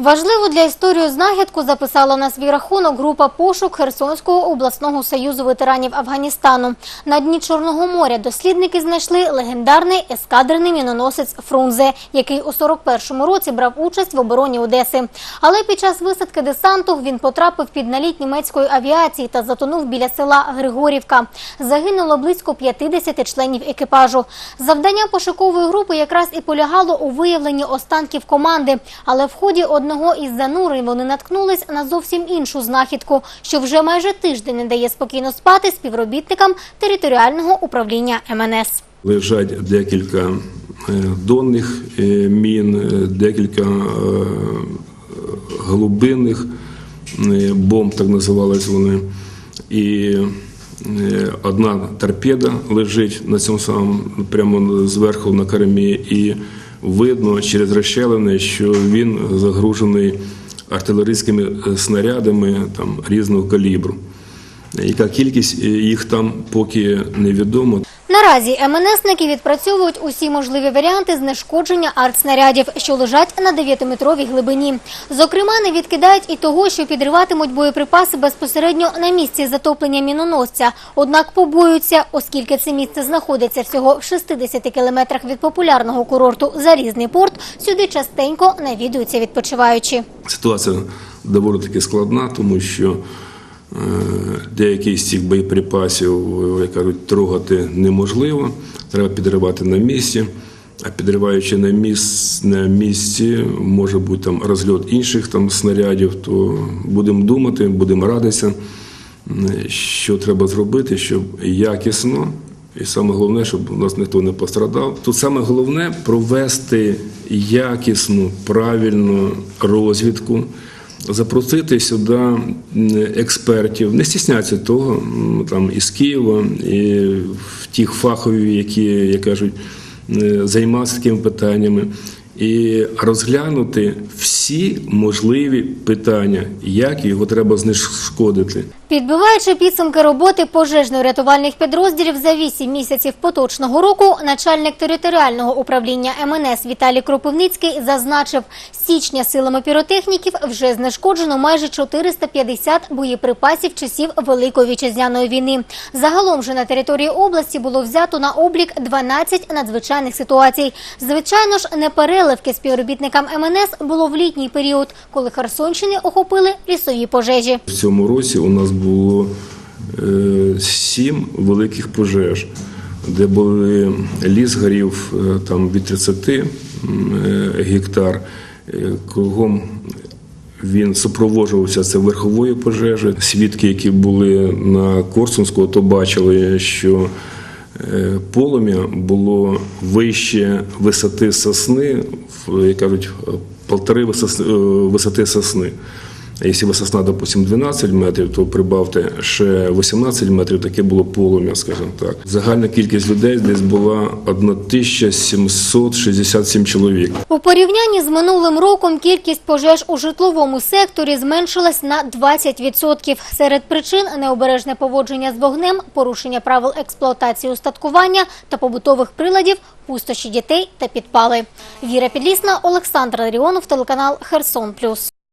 Важливу для історії знахідку записала на свій рахунок група пошук Херсонського обласного союзу ветеранів Афганістану. На дні Чорного моря дослідники знайшли легендарний ескадрений міноносець Фрунзе, який у 41-му році брав участь в обороні Одеси. Але під час висадки десанту він потрапив під наліт німецької авіації та затонув біля села Григорівка. Загинуло близько 50 членів екіпажу. Завдання пошукової групи якраз і полягало у виявленні останків команди, але в ході одного із занурень вони наткнулись на зовсім іншу знахідку, що вже майже тиждень не дає спокійно спати співробітникам територіального управління МНС. Лежать декілька е, донних е, мін, е, декілька глибинних бомб, так називались вони. І одна торпеда лежить на цьому самому прямо зверху на кормі, і видно через розщелини, що він загружений артилерійськими е, снарядами там, різного калібру. Яка кількість е, їх там поки невідомо. Наразі МНСники відпрацьовують усі можливі варіанти знешкодження артснарядів, що лежать на 9-метровій глибині. Зокрема, не відкидають і того, що підриватимуть боєприпаси безпосередньо на місці затоплення міноносця. Однак побоюються, оскільки це місце знаходиться всього в 60 кілометрах від популярного курорту Залізний порт, сюди частенько навідуються відпочиваючі. Ситуація доволі таки складна, тому що деякі з цих боєприпасів, е, як кажуть, трогати неможливо. Треба підривати на місці. А підриваючи на місці, на місці, може бути там розльот інших там снарядів, то будемо думати, будемо радитися, е, що треба зробити, щоб якісно, і саме головне, щоб у нас ніхто не пострадав. Тут саме головне провести якісну, правильну розвідку, запросити сюди експертів, не стісняться того, там із Києва, і в тих фахові, які, як кажуть, займалися такими питаннями, і розглянути всі можливі питання, як його треба знешкодити. Підбиваючи підсумки роботи пожежно-рятувальних підрозділів за 8 місяців поточного року, начальник територіального управління МНС Віталій Кропивницький зазначив, з січня силами піротехніків вже знешкоджено майже 450 боєприпасів часів Великої вітчизняної війни. Загалом же на території області було взято на облік 12 надзвичайних ситуацій. Звичайно ж, не переливки співробітникам МНС було в літній період, коли Херсонщини охопили лісові пожежі. В цьому році у нас було е, сім великих пожеж, де були ліс горів е, там від 30 е, гектар. Кругом він супроводжувався це верховою пожежею. Свідки, які були на Корсунську, то бачили, що полум'я було вище висоти сосни, як кажуть, полтори висос- е, висоти сосни. Якщо сосна, допустим, 12 метрів, то прибавте ще 18 метрів, таке було полум'я, скажімо так. Загальна кількість людей десь була 1767 чоловік. У порівнянні з минулим роком кількість пожеж у житловому секторі зменшилась на 20%. Серед причин необережне поводження з вогнем, порушення правил експлуатації устаткування та побутових приладів, пустощі дітей та підпали. Віра Підлісна, Олександр Ларіонов, телеканал Херсон Плюс.